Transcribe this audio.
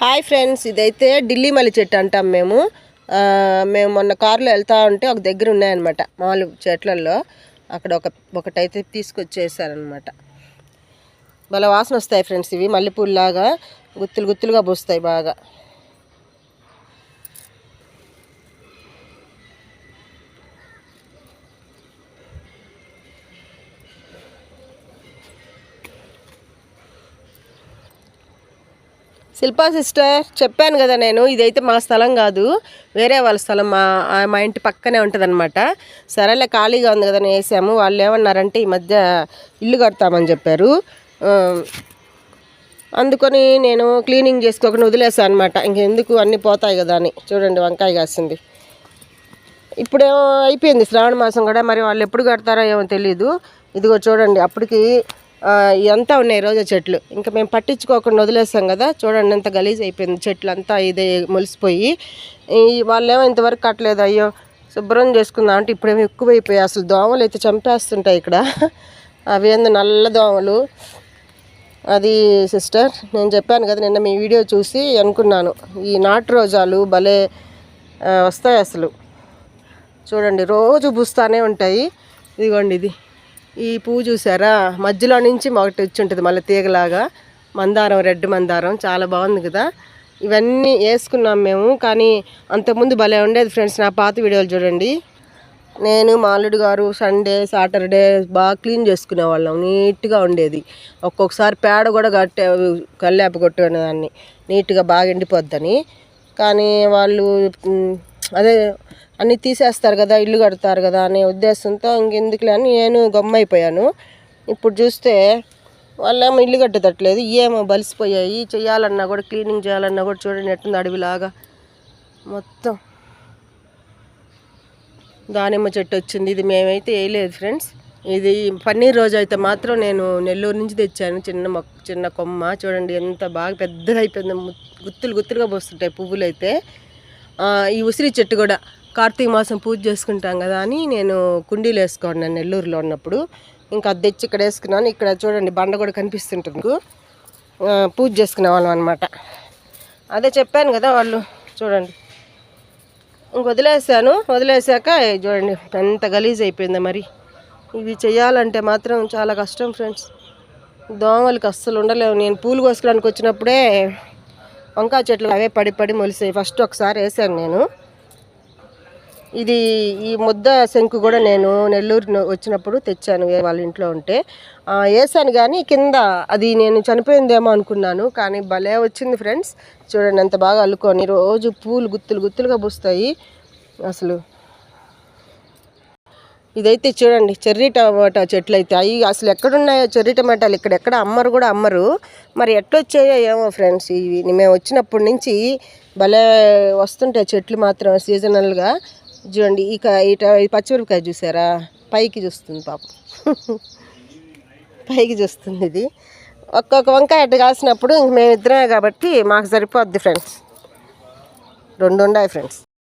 Hi friends ఇదైతే ఢిల్లీ మల్లి చెట్టు అంటాం మేము. ఆ, మేము మొన్న కారులో వెళ్తా ఉంటే ఒక దగ్గర ఉన్నాయన్నమాట మామూలు చెట్లల్లో. అక్కడ ఒక ఒకటైతే తీసుకొచ్చేసారనమాట భలే వాసన వస్తాయి ఫ్రెండ్స్ ఇవి మల్లెపూల్లాగా గుత్తులు గుత్తులుగా పూస్తాయి బాగా. శిల్పా సిస్టర్ చెప్పాను కదా నేను ఇదైతే మా స్థలం కాదు వేరే వాళ్ళ స్థలం మా మా ఇంటి పక్కనే ఉంటుంది సరేలే ఖాళీగా ఉంది కదా అని వేసాము. వాళ్ళు ఏమన్నారంటే ఈ మధ్య ఇల్లు కడతామని చెప్పారు. అందుకని నేను క్లీనింగ్ చేసుకోకుండా వదిలేసాను అనమాట ఇంకెందుకు అన్నీ పోతాయి కదా అని. చూడండి వంకాయ కాసింది. ఇప్పుడేమో అయిపోయింది శ్రావణ మాసం కూడా మరి వాళ్ళు ఎప్పుడు కడతారో ఏమో తెలియదు ఇదిగో చూడండి అప్పటికి ఇదంతా ఉన్నాయి రోజా చెట్లు. ఇంకా మేము పట్టించుకోకుండా వదిలేసాం కదా. చూడండి ఎంత గలీజ్ అయిపోయింది చెట్లు అంతా ఇదే మొలిసిపోయి. వాళ్ళేమో ఇంతవరకు కట్టలేదు. అయ్యో శుభ్రం చేసుకుందాం అంటే ఇప్పుడేమో ఎక్కువైపోయాయి. అసలు దోమలు అయితే చంపేస్తుంటాయి ఇక్కడ. అవి ఏందో నల్ల దోమలు. అది సిస్టర్ నేను చెప్పాను కదా నిన్న మీ వీడియో చూసి అనుకున్నాను. ఈ నాటు రోజాలు భలే వస్తాయి అసలు. చూడండి రోజు పూస్తానే ఉంటాయి. ఇదిగోండి ఇది. ఈ పువ్వు చూసారా? మధ్యలో నుంచి ఒకటి వచ్చి ఉంటుంది మళ్ళీ తీగలాగా. మందారం రెడ్ మందారం చాలా బాగుంది కదా. ఇవన్నీ వేసుకున్నాం మేము కానీ అంతకుముందు భలే ఉండేది ఫ్రెండ్స్ నా పాత వీడియోలు చూడండి. నేను మాలుడు గారు సండే సాటర్డే బాగా క్లీన్ చేసుకునే వాళ్ళం నీట్గా ఉండేది. ఒక్కొక్కసారి పేడ కూడా కట్టే కల్లేప కొట్టుకునేదాన్ని నీట్గా బాగా ఎండిపోద్దని. కానీ వాళ్ళు అదే అన్నీ తీసేస్తారు కదా ఇల్లు కడతారు కదా అనే ఉద్దేశంతో ఇంకెందుకులే అని నేను గమ్మైపోయాను. ఇప్పుడు చూస్తే వాళ్ళేమో ఇల్లు కట్టేటట్లేదు ఏమో బలిసిపోయాయి. చేయాలన్నా కూడా క్లీనింగ్ చేయాలన్నా కూడా చూడండి ఎట్టుంది అడవిలాగా. మొత్తం దానిమ్మ చెట్టు వచ్చింది. ఇది మేమైతే వేయలేదు ఫ్రెండ్స్. ఇది పన్నీర్ రోజు అయితే మాత్రం నేను నెల్లూరు నుంచి తెచ్చాను. చిన్న మొక్క చిన్న కొమ్మ. చూడండి ఎంత బాగా పెద్దగా అయిపోయింది గుత్తులు గుత్తులుగా పోస్తుంటాయి పువ్వులు అయితే ఈ ఉసిరి చెట్టు కూడా కార్తీక మాసం పూజ చేసుకుంటాం కదా అని నేను కుండీలు వేసుకున్నాను నెల్లూరులో ఉన్నప్పుడు. ఇంకా అది తెచ్చి ఇక్కడ వేసుకున్నాను. ఇక్కడ చూడండి బండ కూడా కనిపిస్తుంటుంది పూజ చేసుకునే వాళ్ళం అనమాట అదే చెప్పాను కదా వాళ్ళు. చూడండి. ఇంక వదిలేసాను. వదిలేసాక చూడండి ఎంత గలీజ్ అయిపోయిందో మరి. ఇవి చేయాలంటే మాత్రం చాలా కష్టం ఫ్రెండ్స్. దోమలకి అస్సలు ఉండలేవు. నేను పూలు కోసుకోవడానికి వచ్చినప్పుడే వంకాయ చెట్లు అవే పడి పడి మొలిసాయి ఫస్ట్ ఒకసారి వేసాను నేను. ఇది ఈ ముద్ద శంకు కూడా నేను నెల్లూరు వచ్చినప్పుడు తెచ్చాను వాళ్ళ ఇంట్లో ఉంటే. వేసాను కానీ కింద అది నేను చనిపోయిందేమో అనుకున్నాను కానీ భలే వచ్చింది ఫ్రెండ్స్. చూడండి ఎంత బాగా అల్లుకొని రోజు పూలు గుత్తులు గుత్తులుగా పూస్తాయి. అసలు ఇదైతే చూడండి చెర్రీ టమాటా చెట్లు అయితే అవి అసలు ఎక్కడున్నాయో చెర్రీ టమాటాలు ఇక్కడ ఎక్కడ అమ్మరు కూడా అమ్మరు. మరి ఎట్లొచ్చాయో ఏమో ఫ్రెండ్స్ ఇవి మేము వచ్చినప్పటి నుంచి భలే వస్తుంటాయి చెట్లు మాత్రం సీజనల్గా. చూడండి ఇక ఇట ఈ పచ్చిమిరపకాయ చూసారా? పైకి చూస్తుంది పాపం. పైకి చూస్తుంది ఇది. ఒక్కొక్క వంకాయ అట్ట కాసినప్పుడు ఇంక మేమిద్దరమే కాబట్టి మాకు సరిపోద్ది ఫ్రెండ్స్. రెండు ఉన్నాయి ఫ్రెండ్స్.